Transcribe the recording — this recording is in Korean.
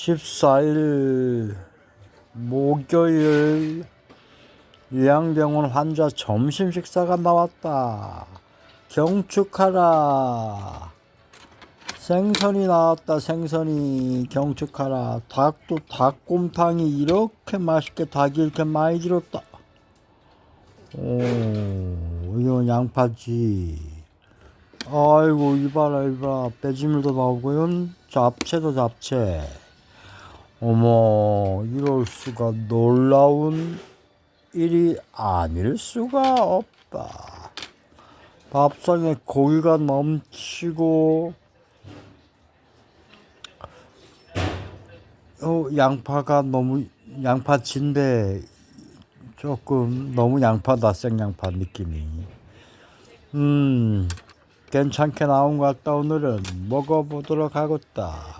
14일 목요일 요양병원 환자 점심 식사가 나왔다. 경축하라. 생선이 나왔다. 생선이 경축하라. 닭도 닭곰탕이 이렇게 맛있게 닭이 이렇게 많이 들었다. 오, 이건 양파지. 아이고 이봐라 이봐라 빼지물도 나오고요 잡채도 잡채 어머 이럴 수가 놀라운 일이 아닐 수가 없다. 밥상에 고기가 넘치고 어, 양파가 너무 양파진데 조금 너무 양파다 생양파 느낌이. 음 괜찮게 나온 것 같다 오늘은. 먹어보도록 하겠다